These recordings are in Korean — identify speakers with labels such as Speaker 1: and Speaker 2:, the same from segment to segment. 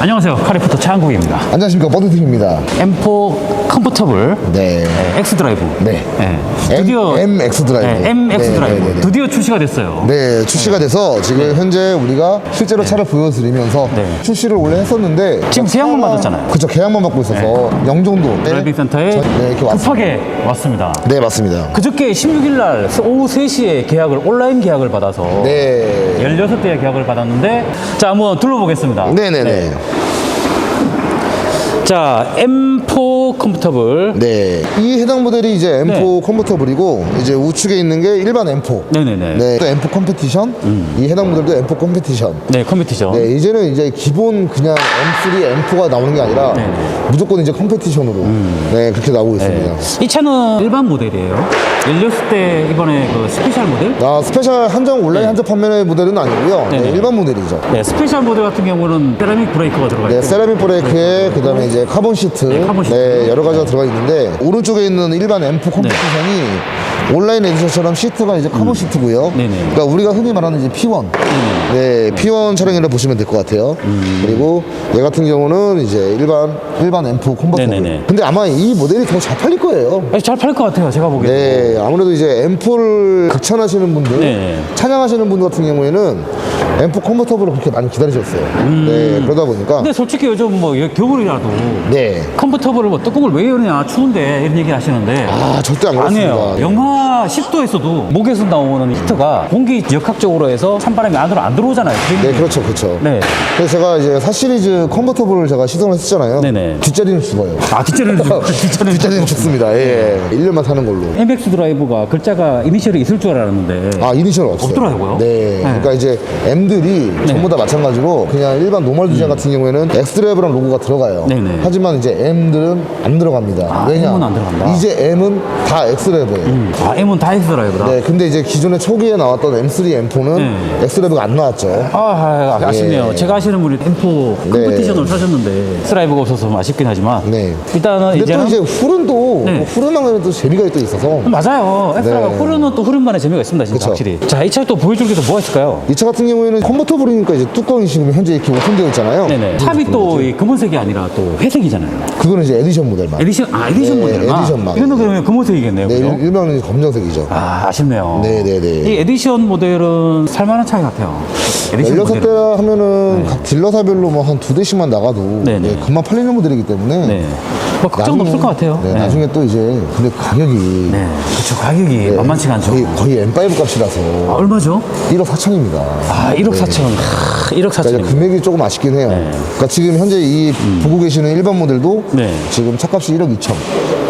Speaker 1: 안녕하세요. 카리포터 차한국입니다.
Speaker 2: 안녕하십니까 버드팀입니다.
Speaker 1: M4 컴포터블
Speaker 2: 네.
Speaker 1: 네, X 드라이브.
Speaker 2: 네.
Speaker 1: 드디어
Speaker 2: M- MX 드라이브.
Speaker 1: 네, MX
Speaker 2: 네,
Speaker 1: 드라이브.
Speaker 2: 네, 네, 네.
Speaker 1: 드디어 출시가 됐어요.
Speaker 2: 네, 출시가 돼서 지금 현재 우리가 실제로 차를 보여드리면서
Speaker 1: 네.
Speaker 2: 출시를 원래 했었는데
Speaker 1: 지금 계약만 받았잖아요.
Speaker 2: 그쵸, 계약만 받고 있어서 영종도
Speaker 1: 드라이빙 센터에
Speaker 2: 저- 네, 이렇게 왔습니다.
Speaker 1: 급하게 왔습니다.
Speaker 2: 네, 맞습니다.
Speaker 1: 그저께 16일 날 오후 3시에 계약을 온라인 계약을 받아서
Speaker 2: 네.
Speaker 1: 16대의 계약을 받았는데 자 한번 둘러보겠습니다.
Speaker 2: 네네네.
Speaker 1: 자 M4 컴포터블
Speaker 2: 네. 이 해당 모델이 이제 M4
Speaker 1: 네.
Speaker 2: 컴포터블이고 이제 우측에 있는 게 일반 M4.
Speaker 1: 네네네.
Speaker 2: 네. 또 M4 컴페티션. 이 해당 모델도 M4 컴페티션.
Speaker 1: 네 컴퓨티션.
Speaker 2: 네, 이제는 이제 기본 그냥 M3, M4가 나오는 게 아니라
Speaker 1: 네, 네.
Speaker 2: 무조건 이제 컴페티션으로 네, 그렇게 나오고 있습니다.
Speaker 1: 이 차는 일반 모델이에요. 16대 이번에 그 스페셜 모델?
Speaker 2: 아, 스페셜 한정 온라인 한정 판매 모델은 아니고요. 네,
Speaker 1: 네, 네.
Speaker 2: 일반 모델이죠.
Speaker 1: 네, 스페셜 모델 같은 경우는 세라믹 브레이크가 들어가 있고
Speaker 2: 네, 세라믹 브레이크에 그다음에 이제 카본 시트,
Speaker 1: 네, 카본 시트.
Speaker 2: 네, 여러 가지가 들어가 있는데 오른쪽에 있는 일반 M4 컴포티션이 온라인 에디션처럼 시트가 이제 카본 시트고요.
Speaker 1: 음. 네네.
Speaker 2: 그러니까 우리가 흔히 말하는 이제 P1, 네, P1 차량이라 보시면 될 것 같아요.
Speaker 1: 음.
Speaker 2: 그리고 얘 같은 경우는 이제 일반 일반 M4 컴버터블.
Speaker 1: 네네네.
Speaker 2: 근데 아마 이 모델이 더 잘 팔릴 거예요.
Speaker 1: 네, 잘 팔릴 것 같아요. 제가 보기에도.
Speaker 2: 네, 아무래도 이제 M4를 극찬하시는 분들,
Speaker 1: 네.
Speaker 2: 찬양하시는 분들 같은 경우에는 M4 컨버터블을 그렇게 많이 기다리셨어요. 네, 그러다 보니까
Speaker 1: 근데 솔직히 요즘 뭐 겨울이라도
Speaker 2: 네,
Speaker 1: 컴포터블을 뭐 뚜껑을 왜 여느냐 추운데 이런 얘기 하시는데
Speaker 2: 아 절대 안 그렇습니다.
Speaker 1: 아니에요. 영하 10도에서도 목에서 나오는 히트가 공기 역학적으로 해서 찬바람이 안으로 안 들어오잖아요.
Speaker 2: 네, 그렇죠, 그렇죠.
Speaker 1: 네.
Speaker 2: 그래서 제가 이제 4 시리즈 컨버터블을 제가 시승을 했었잖아요.
Speaker 1: 네네.
Speaker 2: 뒷자리는 죽어요.
Speaker 1: 아 뒷자리는 좀 뒷자리는
Speaker 2: 뒷자리는 죽습니다. 예, 1년만 타는 걸로.
Speaker 1: MX 드라이브가 글자가 이니셜이 있을 줄 알았는데
Speaker 2: 아, 이니셜 없어요.
Speaker 1: 없더라고요?
Speaker 2: 네.
Speaker 1: 네.
Speaker 2: 그러니까 이제 M들이 전부 다 마찬가지로 그냥 일반 노멀 디자인 같은 경우에는 엑스드라이브랑 로고가 들어가요.
Speaker 1: 음. 네네.
Speaker 2: 하지만 이제 M들은 안 들어갑니다.
Speaker 1: 아,
Speaker 2: 왜냐?
Speaker 1: M은 안 들어간다.
Speaker 2: 이제 M은 다 엑스드라이브예요.
Speaker 1: 음. 아 M은 다 X 드라이브다.
Speaker 2: 네, 근데 이제 기존에 초기에 나왔던 M3, M4는
Speaker 1: 네.
Speaker 2: 엑스드라이브가 안 나왔죠.
Speaker 1: 아, 아, 아쉽네요.
Speaker 2: 예.
Speaker 1: 제가 아시는 분이 M4 컴피티션을 사셨는데 스라이브가 없어서 좀 아쉽긴 하지만
Speaker 2: 네.
Speaker 1: 일단은
Speaker 2: 근데
Speaker 1: 이제는
Speaker 2: 또 이제 후른 또
Speaker 1: 네.
Speaker 2: 후른하면 또 재미가 또 있어서
Speaker 1: 맞아요. 엑스라가
Speaker 2: 네.
Speaker 1: 후르는 또 후른만의 재미가 있습니다, 진짜
Speaker 2: 그쵸.
Speaker 1: 확실히. 자, 이차또 보여줄 게 또 뭐가 있을까요?
Speaker 2: 이 차 같은 경우에는 컨버터블이니까 이제 뚜껑이 지금 현재 이렇게 오픈되어 있잖아요.
Speaker 1: 네네. 탑이 또 이 검은색이 아니라 또 회색이잖아요.
Speaker 2: 그거는 이제 에디션 모델만.
Speaker 1: 에디션, 아, 에디션
Speaker 2: 네,
Speaker 1: 모델만.
Speaker 2: 에디션만.
Speaker 1: 이거는 그러면 검은색이겠네요.
Speaker 2: 네,
Speaker 1: 그죠?
Speaker 2: 일- 일명은 이제 검정색이죠.
Speaker 1: 아, 아쉽네요.
Speaker 2: 네 네 네.
Speaker 1: 이 에디션 모델은 살만한 차이 같아요. 에디션
Speaker 2: 16대
Speaker 1: 모델은.
Speaker 2: 하면은 각 딜러사별로 뭐 한 두 대씩만 나가도
Speaker 1: 네 네.
Speaker 2: 네, 금방 팔리는 모델이기 때문에
Speaker 1: 네. 뭐 걱정도 없을 것 같아요.
Speaker 2: 네,
Speaker 1: 네.
Speaker 2: 나중에 또 이제 근데 가격이
Speaker 1: 네. 그쵸. 가격이 만만치가 않죠.
Speaker 2: 거의, 거의 M5 값이라서
Speaker 1: 아, 얼마죠?
Speaker 2: 1억 4천입니다.
Speaker 1: 아, 1억 4천. 하, 1억
Speaker 2: 그러니까
Speaker 1: 4천.
Speaker 2: 금액이 조금 아쉽긴 해요. 그러니까 지금 현재 이 보고 계시는 일반 모델도
Speaker 1: 네.
Speaker 2: 지금 차값이 1억 2천.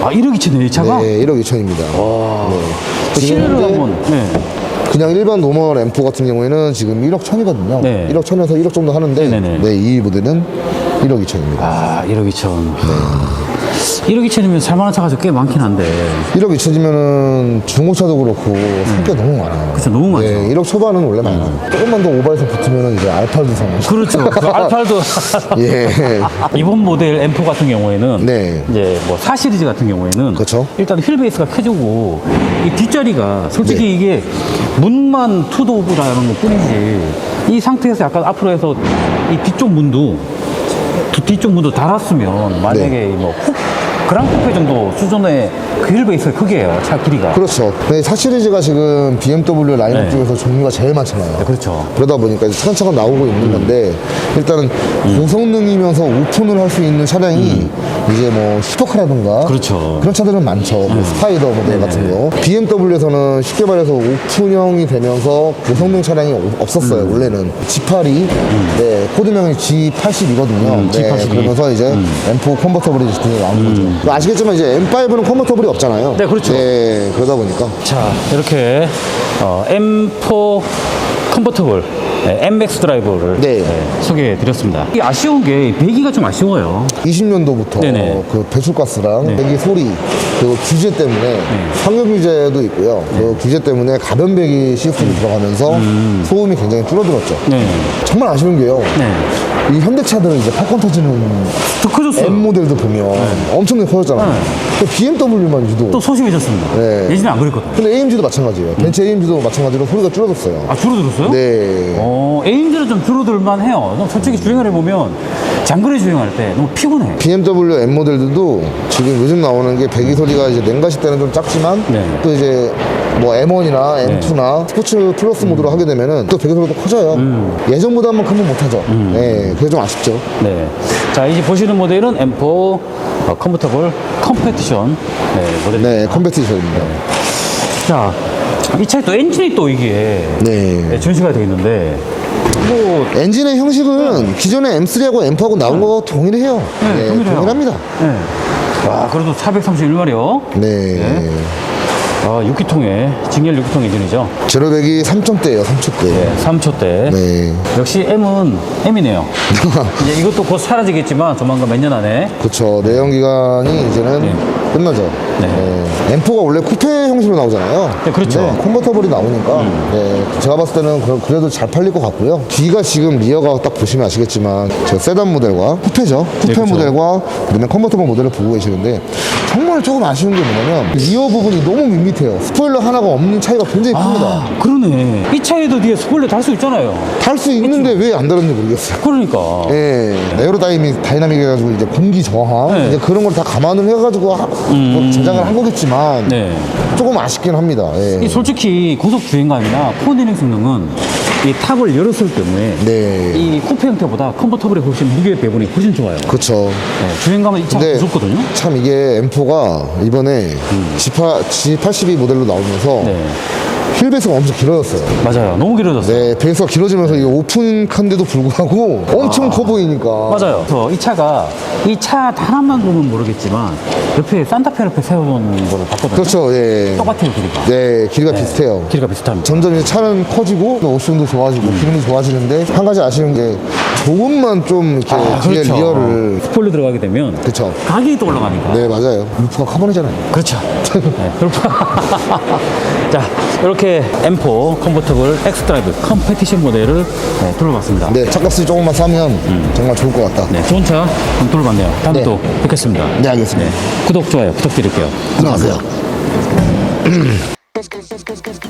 Speaker 1: 아, 1억 2천이에요, 이 차가?
Speaker 2: 네, 1억 2천입니다.
Speaker 1: 그 시내를
Speaker 2: 현재
Speaker 1: 한번. 네.
Speaker 2: 그냥 일반 노멀 M4 같은 경우에는 지금 1억 1천이거든요.
Speaker 1: 네.
Speaker 2: 1억 1천에서 1억 정도 하는데
Speaker 1: 네네네.
Speaker 2: 네, 이 모델은 1억 2천입니다.
Speaker 1: 아, 1억 2천. 1억 2천이면 살만한 차가 꽤 많긴 한데.
Speaker 2: 1억 2천이면은 중고차도 그렇고 살게 너무 많아요.
Speaker 1: 그쵸, 너무 많죠.
Speaker 2: 네, 1억 초반은 원래 많아요. 조금만 더 오버해서 붙으면 이제 알파도 사는.
Speaker 1: 그렇죠. 그 알팔도.
Speaker 2: 예.
Speaker 1: 이번 모델 M4 같은 경우에는
Speaker 2: 네.
Speaker 1: 이제 뭐 4시리즈 같은 경우에는
Speaker 2: 그쵸.
Speaker 1: 일단 휠 베이스가 켜지고 이 뒷자리가 솔직히
Speaker 2: 네.
Speaker 1: 이게 문만 투도브라는 것 뿐이지 이 상태에서 약간 앞으로 해서 이 뒤쪽 문도 두- 뒤쪽 문도 달았으면 만약에
Speaker 2: 네.
Speaker 1: 뭐훅 그랑코페 정도 수준의 그 휠 베이스의 크기예요 차 길이가
Speaker 2: 그렇죠. 네, 4 시리즈가 지금 BMW 라인업
Speaker 1: 네.
Speaker 2: 중에서 종류가 제일 많잖아요.
Speaker 1: 그렇죠
Speaker 2: 그러다 보니까 이제 차근차근 나오고 있는 건데 일단은 고성능이면서 오픈을 할 수 있는 차량이 이제 뭐 슈퍼카라든가
Speaker 1: 그렇죠.
Speaker 2: 런 차들은 많죠. 뭐 스파이더 모델 같은 거. BMW에서는 쉽게 말해서 오픈형이 되면서 고성능 차량이 오- 없었어요. 원래는 G8이 네, 코드명이 G80이거든요.
Speaker 1: 음,
Speaker 2: 네,
Speaker 1: G82.
Speaker 2: 그러면서 이제 M4 컨버터블이 이제 나온 거죠. 아시겠지만 이제 M5는 컨버터블이 없잖아요.
Speaker 1: 네, 그렇죠.
Speaker 2: 네, 그러다 보니까
Speaker 1: 자 이렇게 어, M4 컨버터블 네, MX 드라이버를
Speaker 2: 네.
Speaker 1: 소개해 드렸습니다. 이 아쉬운 게 배기가 좀 아쉬워요.
Speaker 2: 20년도부터
Speaker 1: 네네.
Speaker 2: 그 배출가스랑
Speaker 1: 네.
Speaker 2: 배기 소리 그리고 규제 때문에 환경 규제도 있고요. 그 규제 때문에 가변 배기 시스템이 들어가면서 소음이 굉장히 줄어들었죠.
Speaker 1: 음. 네.
Speaker 2: 정말 아쉬운 게요.
Speaker 1: 네.
Speaker 2: 이 현대차들은 이제 팝콘 터지는
Speaker 1: 더 커졌어요.
Speaker 2: M 모델도 보면 엄청나게 커졌잖아요. 근데 BMW만 유독.
Speaker 1: 네. 또 소심해졌습니다.
Speaker 2: 네.
Speaker 1: 예전에 안 그랬거든요.
Speaker 2: 근데 AMG도 마찬가지예요. 벤츠 AMG도 마찬가지로 소리가 줄어들었어요.
Speaker 1: 아 줄어들었어요?
Speaker 2: 네.
Speaker 1: 어, 에임들은 좀 줄어들만 해요. 솔직히 주행을 해보면 장거리 주행할 때 너무 피곤해.
Speaker 2: BMW M 모델들도 지금 요즘 나오는 게 배기 소리가 이제 냉각시 때는 좀 작지만
Speaker 1: 네.
Speaker 2: 또 이제 뭐 M1이나 M2나 스포츠 플러스 모드로 하게 되면은 또 소리가 커져요. 예전보다만큼은 못하죠. 네, 그게 좀 아쉽죠.
Speaker 1: 네. 자, 이제 보시는 모델은 M4 어, 컴포터블 컴페티션 네, 모델.
Speaker 2: 네, 컴페티션입니다.
Speaker 1: 자, 이 차에 또 엔진이 또 이게
Speaker 2: 네.
Speaker 1: 네, 전시가 되어 있는데 뭐
Speaker 2: 엔진의 형식은 기존의 M3하고 M4하고 나온 거와 동일해요.
Speaker 1: 네, 동일해요.
Speaker 2: 동일합니다.
Speaker 1: 네. 와, 그래도 431마력.
Speaker 2: 네.
Speaker 1: 아, 6기통에 직렬 6기통 엔진이죠.
Speaker 2: 제로백이 3점대예요, 3초대.
Speaker 1: 네, 3초대.
Speaker 2: 네.
Speaker 1: 역시 M은 M이네요. 이제 이것도 곧 사라지겠지만 조만간 몇 년 안에
Speaker 2: 그렇죠. 내연 기관이 이제는
Speaker 1: 네.
Speaker 2: 끝나죠.
Speaker 1: 네.
Speaker 2: 네. M4가 원래 쿠페 형식으로 나오잖아요.
Speaker 1: 네, 그렇죠. 음.
Speaker 2: 근데 컨버터블이 나오니까 네, 제가 봤을 때는 그- 그래도 잘 팔릴 것 같고요. 뒤가 지금 리어가 딱 보시면 아시겠지만 저 세단 모델과 쿠페죠. 쿠페
Speaker 1: 네, 그렇죠.
Speaker 2: 모델과 그다음에 컨버터블 모델을 보고 계시는데 정말 조금 아쉬운 게 뭐냐면 리어 부분이 너무 밋밋해요. 스포일러 하나가 없는 차이가 굉장히 큽니다.
Speaker 1: 아, 그러네. 이 차에도 뒤에 스포일러 달 수 있잖아요.
Speaker 2: 달수 있는데 왜 안 달았는지 모르겠어요.
Speaker 1: 그러니까.
Speaker 2: 예, 에어로다이미 다이나믹 해가지고 이제 공기 저항
Speaker 1: 네.
Speaker 2: 이제 그런 걸 다 감안을 해가지고 하- 뭐 제작을 한 거겠지만
Speaker 1: 네.
Speaker 2: 조금 아쉽긴 합니다. 예.
Speaker 1: 이 솔직히 고속 주행감이나 코디닝 성능은 이 탑을 열었을 경우에
Speaker 2: 네,
Speaker 1: 이 쿠페 형태보다 컨버터블이 훨씬 무게 배분이 훨씬 좋아요.
Speaker 2: 그렇죠.
Speaker 1: 네, 주행감은 이 차가
Speaker 2: 근데
Speaker 1: 무섭거든요.
Speaker 2: 참 이게 M4가 이번에 G8, G82 모델로 나오면서
Speaker 1: 음. 네.
Speaker 2: 휠 베이스가 엄청 길어졌어요.
Speaker 1: 맞아요. 너무 길어졌어요.
Speaker 2: 네, 베이스가 길어지면서 이게 오픈한데도 불구하고 엄청 커 보이니까.
Speaker 1: 맞아요. 그래서 이 차가 이차 단합만 보면 모르겠지만 옆에 산타페 옆에 세워놓은 거를 봤거든요.
Speaker 2: 그렇죠, 예.
Speaker 1: 똑같아요, 길이가.
Speaker 2: 네, 길이가 비슷해요.
Speaker 1: 길이가 비슷합니다.
Speaker 2: 점점 이제 차는 커지고 옵션도 좋아지고 기능도 좋아지는데 한 가지 아쉬운 게 조금만 좀 이렇게
Speaker 1: 아,
Speaker 2: 뒤에
Speaker 1: 그렇죠.
Speaker 2: 리어를
Speaker 1: 스포일러 들어가게 되면
Speaker 2: 그쵸
Speaker 1: 가격이 또 올라가니까.
Speaker 2: 네 맞아요 루프가 카본이잖아요
Speaker 1: 그렇죠. 네, 그렇죠. 자, 이렇게 M4 컨버터블 엑스드라이브 컴페티션 모델을 네, 둘러봤습니다.
Speaker 2: 네 차값을 조금만 싸면 정말 좋을 것 같다
Speaker 1: 네, 좋은 차 한번 둘러봤네요. 다음에
Speaker 2: 네.
Speaker 1: 또 뵙겠습니다.
Speaker 2: 네 알겠습니다
Speaker 1: 구독, 좋아요 부탁드릴게요.
Speaker 2: 안녕하세요
Speaker 3: Cause